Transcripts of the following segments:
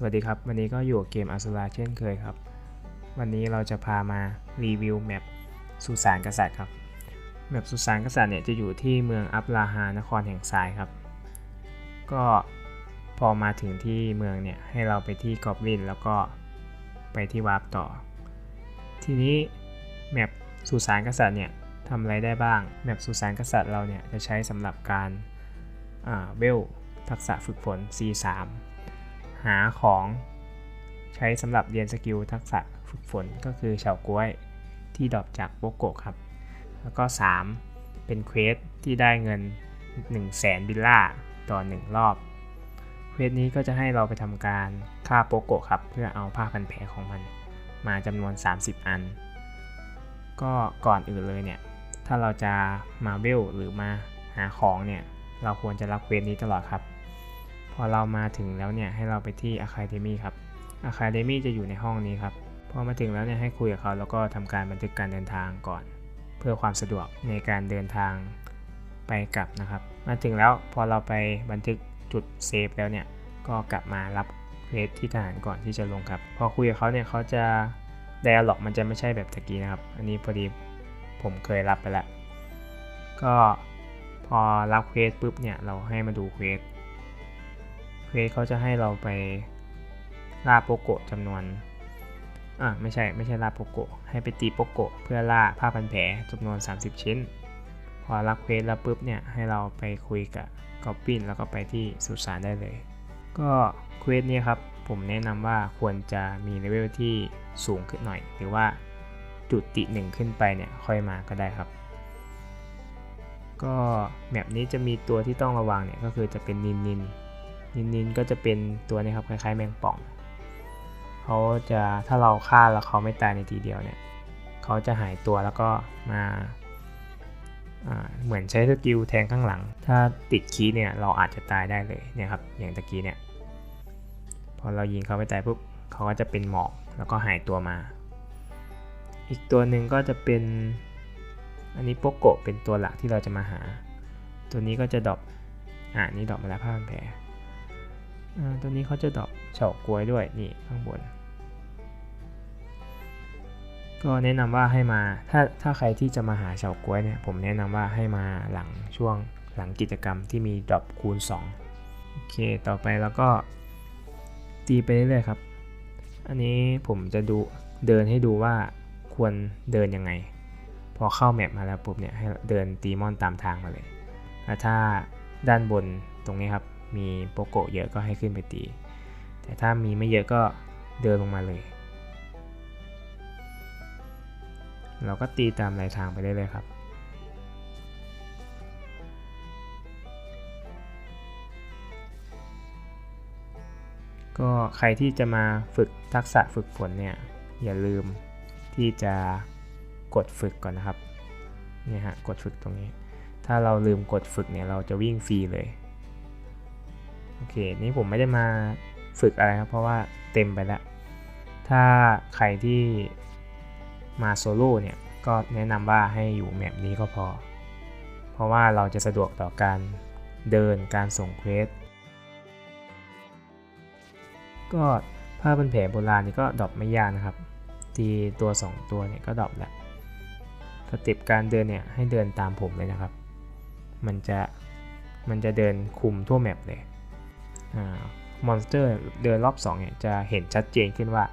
สวัสดีครับ วันนี้ก็อยู่กับเกมอาสุราเช่นเคยครับ วันนี้เราจะพามารีวิวแมปสุสานกษัตริย์ครับ แมปสุสานกษัตริย์เนี่ยจะอยู่ที่เมืองอัปราหานครแห่งทรายครับ ก็พอมาถึงที่เมืองเนี่ยให้เราไปที่กอบลินแล้วก็ไปที่วาร์ปต่อ ทีนี้แมปสุสานกษัตริย์เนี่ยทำอะไรได้บ้าง แมปสุสานกษัตริย์เราเนี่ยจะใช้สำหรับการเวลทักษะฝึกฝน C3 หาของใช้สำหรับเรียนสกิลทักษะฝึกฝนก็คือเฉาก้วยที่ดรอปจากโปโกะครับ แล้วก็ 3 เป็นเควสที่ได้เงิน 1 0 0 0 0แสนบิลล่าต่อ 1 รอบ เควสนี้ก็จะให้เราไปทำการฆ่าโปโกะครับ เพื่อเอาผ้าพันแผลของมัน มาจำนวน 30 อัน ก็ก่อนอื่นเลยเนี่ย ถ้าเราจะมาเวลหรือมาหาของเนี่ย เราควรจะรับเควสนี้ตลอดครับ อเรามาถึงแล้วเนี่ยให้เราไปที่ Academy ครับ Academy จะอยู่ในห้องนี้ครับ พอมาถึงแล้วเนี่ยให้คุยกับเขาแล้วก็ทำการบันทึกการเดินทางก่อน เพื่อความสะดวกในการเดินทางไปกลับนะครับ มาถึงแล้วพอเราไปบันทึกจุดเซฟแล้วเนี่ยก็กลับมารับเควสที่ทหารก่อนที่จะลงครับ พอคุยกับเขาเนี่ยเขาจะไดอะล็อกมันจะไม่ใช่แบบตะกี้นะครับ อันนี้พอดีผมเคยรับไปแล้ว ก็พอรับเควสปุ๊บเนี่ยเราให้มาดูเควส เควสเขาจะให้เราไปล่าโปโกะจำนวนอ่าไม่ใช่ไม่ใช่ล่าโปโกะให้ไปตีโปโกะเพื่อล่าผ้าพันแผลจำนวน 30 ชิ้น พอรับเควสแล้วปุ๊บเนี่ยให้เราไปคุยกับกอบบินแล้วก็ไปที่สุสานได้เลย ก็เควสนี้ครับผมแนะนำว่าควรจะมีเลเวลที่สูงขึ้นหน่อย หรือว่าจุดติหนึ่งขึ้นไปเนี่ยค่อยมาก็ได้ครับ ก็แมปนี้จะมีตัวที่ต้องระวังเนี่ยก็คือจะเป็นนินนิน นินนินก็จะเป็นตัวนี้ครับคล้ายๆแมงป่องเขาจะถ้าเราฆ่าแล้วเขาไม่ตายในทีเดียวเนี่ยเขาจะหายตัวแล้วก็มาเหมือนใช้สกิลแทงข้างหลัง ถ้าติดคีเนี่ยเราอาจจะตายได้เลยเนี่ยครับอย่างตะกี้เนี่ยพอเรายิงเขาไม่ตายปุ๊บเขาก็จะเป็นหมอกแล้วก็หายตัวมา อีกตัวหนึ่งก็จะเป็นอันนี้โปโกะเป็นตัวหลักที่เราจะมาหา ตัวนี้ก็จะดรอปอ่านี่ดรอปมาแล้วผ้าพันแผล ตัวนี้เขาจะดรอปเฉากล้วยด้วยนี่ข้างบน ก็แนะนำว่าให้มาถ้าถ้าใครที่จะมาหาเฉากล้วยเนี่ยผมแนะนำว่าให้มาหลังช่วงหลังกิจกรรมที่มีดรอปคูณ2โอเคต่อไปแล้วก็ตีไปเรื่อยๆครับ อันนี้ผมจะดูเดินให้ดูว่าควรเดินยังไง พอเข้าแมปมาแล้วปุ๊บเนี่ยให้เดินตีมอนตามทางมาเลยแล้วถ้าด้านบนตรงนี้ครับ มีโปโกะเยอะก็ให้ขึ้นไปตี แต่ถ้ามีไม่เยอะก็เดินลงมาเลย เราก็ตีตามรายทางไปได้เลยครับ ก็ใครที่จะมาฝึกทักษะฝึกฝนเนี่ย อย่าลืมที่จะกดฝึกก่อนนะครับเนี่ยฮะกดฝึกตรงนี้ ถ้าเราลืมกดฝึกเนี่ยเราจะวิ่งฟรีเลย โอเค นี่ผมไม่ได้มาฝึกอะไรครับ เพราะว่าเต็มไปแล้ว ถ้าใครที่มาโซโล่เนี่ย ก็แนะนำว่าให้อยู่แมปนี้ก็พอ เพราะว่าเราจะสะดวกต่อการเดินการส่งเควส ก็ผ้าพันแผลโบราณนี่ก็ดรอปไม่ยากนะครับทีตัว 2 ตัวเนี่ยก็ดรอปแหละสเต็ปการเดินเนี่ยให้เดินตามผมเลยนะครับ มันจะมันจะเดินคุมทั่วแมปเลย มอนสเตอร์เดินรอบ2เนี่ยจะเห็นชัดเจนขึ้นว่า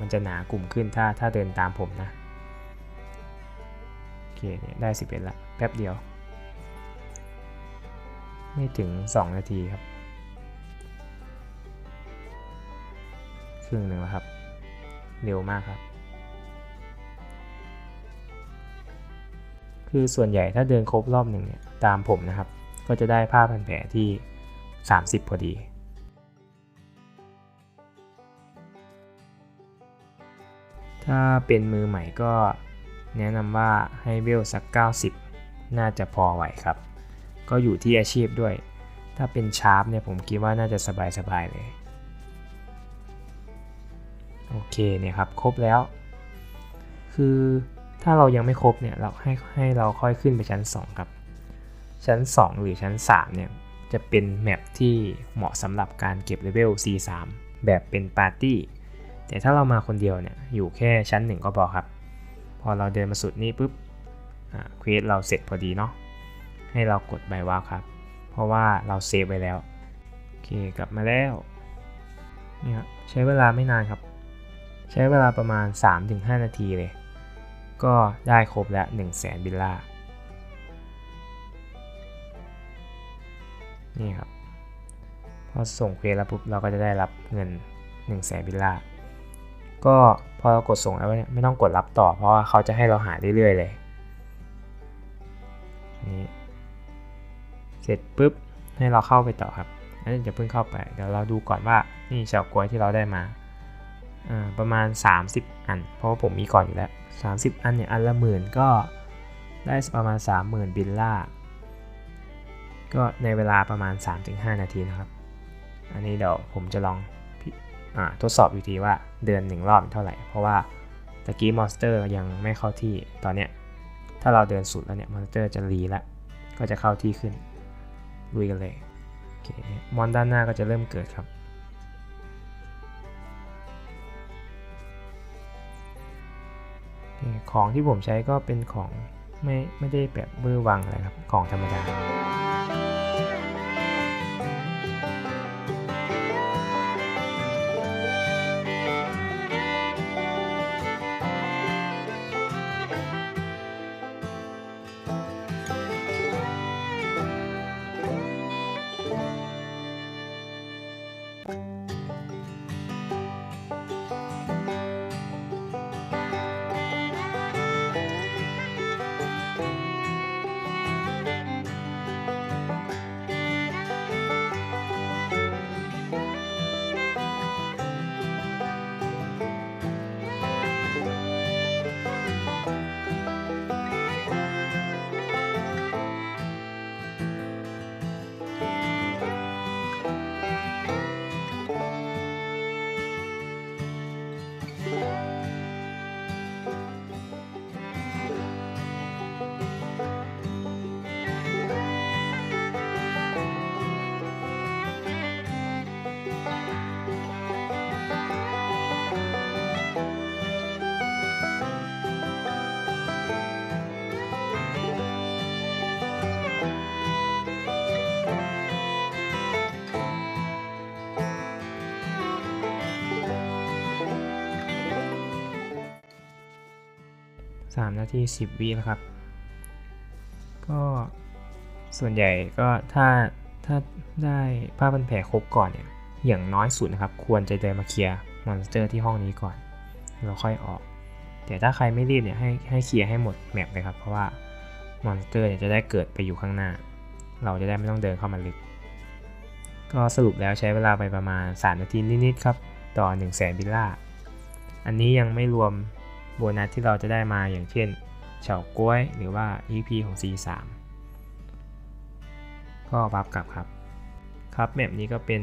มันจะหนากลุ่มขึ้นถ้าถ้าเดินตามผมนะโอเคเนี่ยได้ 11ละแป๊บเดียว ไม่ถึง 2 นาทีครับครึ่งหนึ่งแล้วครับ เร็วมากครับ คือส่วนใหญ่ถ้าเดินครบรอบหนึ่งเนี่ยตามผมนะครับ ก็จะได้ผ้าพันแผลที่ 30 พอดี ถ้าเป็นมือใหม่ก็แนะนำว่าให้เวลสัก 90 น่าจะพอไหวครับ ก็อยู่ที่อาชีพด้วย ถ้าเป็นชาร์ปเนี่ยผมคิดว่าน่าจะสบายๆเลย โอเคเนี่ยครับ ครบแล้ว คือถ้าเรายังไม่ครบเนี่ยเราให้ให้เราค่อยขึ้นไปชั้น 2 ครับ ชั้น 2 หรือชั้น3เนี่ย จะเป็นแมปที่เหมาะสำหรับการเก็บเลเวล C3 แบบเป็นปาร์ตี้ แต่ถ้าเรามาคนเดียวเนี่ย อยู่แค่ชั้นหนึ่งก็พอครับ พอเราเดินมาสุดนี้ปุ๊บเควสเราเสร็จพอดีเนาะ ให้เรากดใบว้าวครับ เพราะว่าเราเซฟไว้แล้ว โอเค กลับมาแล้วนี่ยใช้เวลาไม่นานครับ ใช้เวลาประมาณ 3-5 นาทีเลย ก็ได้ครบแล้ว 1 0 0 0 0แสนบิลลา นี่ครับพอส่งเควสแล้วปุ๊บเราก็จะได้รับเงิน1 0 0 0 0แสนบิลลาก็พอเรากดส่งแล้วเนี่ยไม่ต้องกดรับต่อ เพราะว่าเขาจะให้เราหาเรื่อยๆเลยนี่เสร็จปุ๊บให้เราเข้าไปต่อครับอันนี้จะเพิ่งเข้าไปเดี๋ยวเราดูก่อนว่านี่เฉากล้วยที่เราได้มาประมาณ 30 อัน เพราะว่าผมมีก่อนอยู่แล้ว 30 อันเนี่ยอันละหมื่นก็ได้ประมาณ 30,000 บิลล่า ก็ในเวลาประมาณ 3-5 นาทีนะครับ อันนี้เดี๋ยวผมจะลองอทดสอบอีกทีว่าเดินหนึ่งรอบเท่าไหร่ เพราะว่าตะกี้มอนสเตอร์ยังไม่เข้าที่ตอนเนี้ยถ้าเราเดินสุดแล้วเนี่ยมอนสเตอร์จะรีแล้วก็จะเข้าที่ขึ้นลุยกันเลยโอเคมอนด้านหน้าก็จะเริ่มเกิดครับของที่ผมใช้ก็เป็นของไม่ไม่ได้แบบเบอวังอะไรครับ ของธรรมดา 3 นาที 10 วิแล้วครับ ก็ส่วนใหญ่ก็ถ้าถ้าได้ผ้าพันแผลครบก่อนเนี่ยอย่างน้อยสุดนะครับ ควรจะเดินมาเคลียร์มอนสเตอร์ที่ห้องนี้ก่อนแล้วค่อยออก แต่ถ้าใครไม่รีบเนี่ยให้ให้เคลียร์ให้หมดแมปเลยครับ เพราะว่ามอนสเตอร์เนี่ยจะได้เกิดไปอยู่ข้างหน้า เราจะได้ไม่ต้องเดินเข้ามาลึก ก็สรุปแล้วใช้เวลาไปประมาณ 3 นาทีนิดๆครับ ต่อ 1 0 0 0 0แสนบิลล่า อันนี้ยังไม่รวม บนัสที่เราจะได้มาอย่างเช่นเฉาก้วยหรือว่า EP ของ C3 ก็บัฟกลับครับ ครับแมปนี้ก็เป็น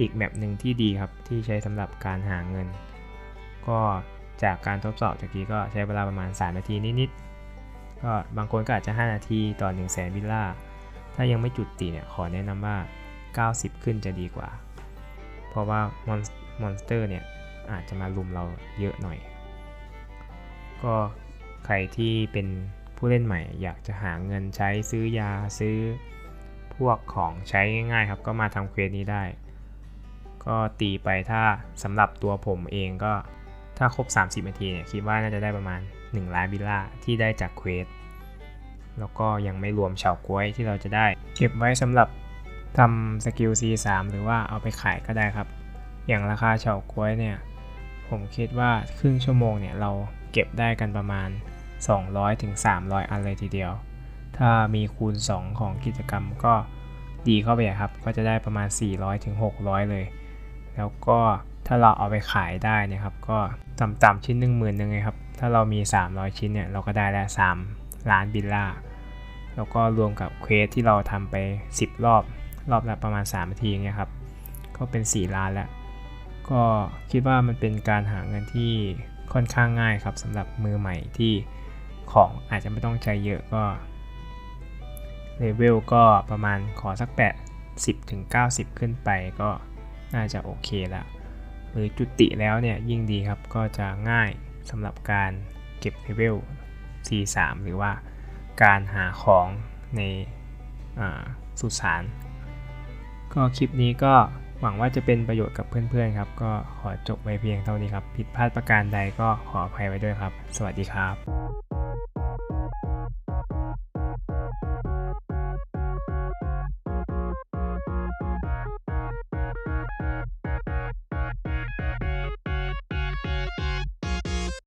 อีกแมปหนึ่งที่ดีครับ ที่ใช้สำหรับการหาเงิน ก็จากการทดสอบตะกี้ก็ใช้เวลาประมาณ 3 นาทีนิดๆก็บางคนก็อาจจะ 5 นาทีต่อ 1 0 0 0 0แสนบิลล่า ถ้ายังไม่จุดตีเนี่ยขอแนะนำว่า 90 ขึ้นจะดีกว่า เพราะว่ามอนสเตอร์เนี่ยอาจจะมาลุมเราเยอะหน่อย ก็ใครที่เป็นผู้เล่นใหม่ อยากจะหาเงินใช้ซื้อยาซื้อพวกของใช้ง่ายๆครับ ก็มาทำเควสนี้ได้ ก็ตีไปถ้าสำหรับตัวผมเองก็ถ้าครบ 30 นาทีเนี่ยคิดว่าน่าจะได้ประมาณ 1 ล้านบิลล่าที่ได้จากเควสแล้วก็ยังไม่รวมเฉาก้วยที่เราจะได้ เก็บไว้สำหรับทำสกิล C3 หรือว่าเอาไปขายก็ได้ครับ อย่างราคาเฉาก้วยเนี่ย ผมคิดว่าครึ่งชั่วโมงเนี่ยเรา เก็บได้กันประมาณ 200-300ถึงอันเลยทีเดียว ถ้ามีคูณ 2 ของกิจกรรมก็ดีเข้าไปครับ ก็จะได้ประมาณ 400-600ถึงเลย แล้วก็ถ้าเราเอาไปขายได้นะครับ ก็ต่ำๆชิ้น1 0,000นึงเลยครับ ถ้าเรามี 300 ชิ้นเนี่ยเราก็ได้แล้ว3ล้านบิลล่า แล้วก็รวมกับเควสที่เราทำไป 10 รอบ รอบละประมาณ3นาทีเงี้ยครับ ก็เป็น 4 ล้านแล้ว ก็คิดว่ามันเป็นการหาเงินที่ ค่อนข้างง่ายครับสำหรับมือใหม่ที่ของอาจจะไม่ต้องใช้เยอะก็เลเวลก็ประมาณขอสักแปด10ถึง90 ขึ้นไปก็น่าจะโอเคล้วหรือจุติแล้วเนี่ยยิ่งดีครับก็จะง่ายสำหรับการเก็บเลเวล C3 หรือว่าการหาของในสุสานก็คลิปนี้ก็ หวังว่าจะเป็นประโยชน์กับเพื่อนๆครับ ก็ขอจบไว้เพียงเท่านี้ครับ ผิดพลาดประการใดก็ขออภัยไว้ด้วยครับ สวัสดีครับ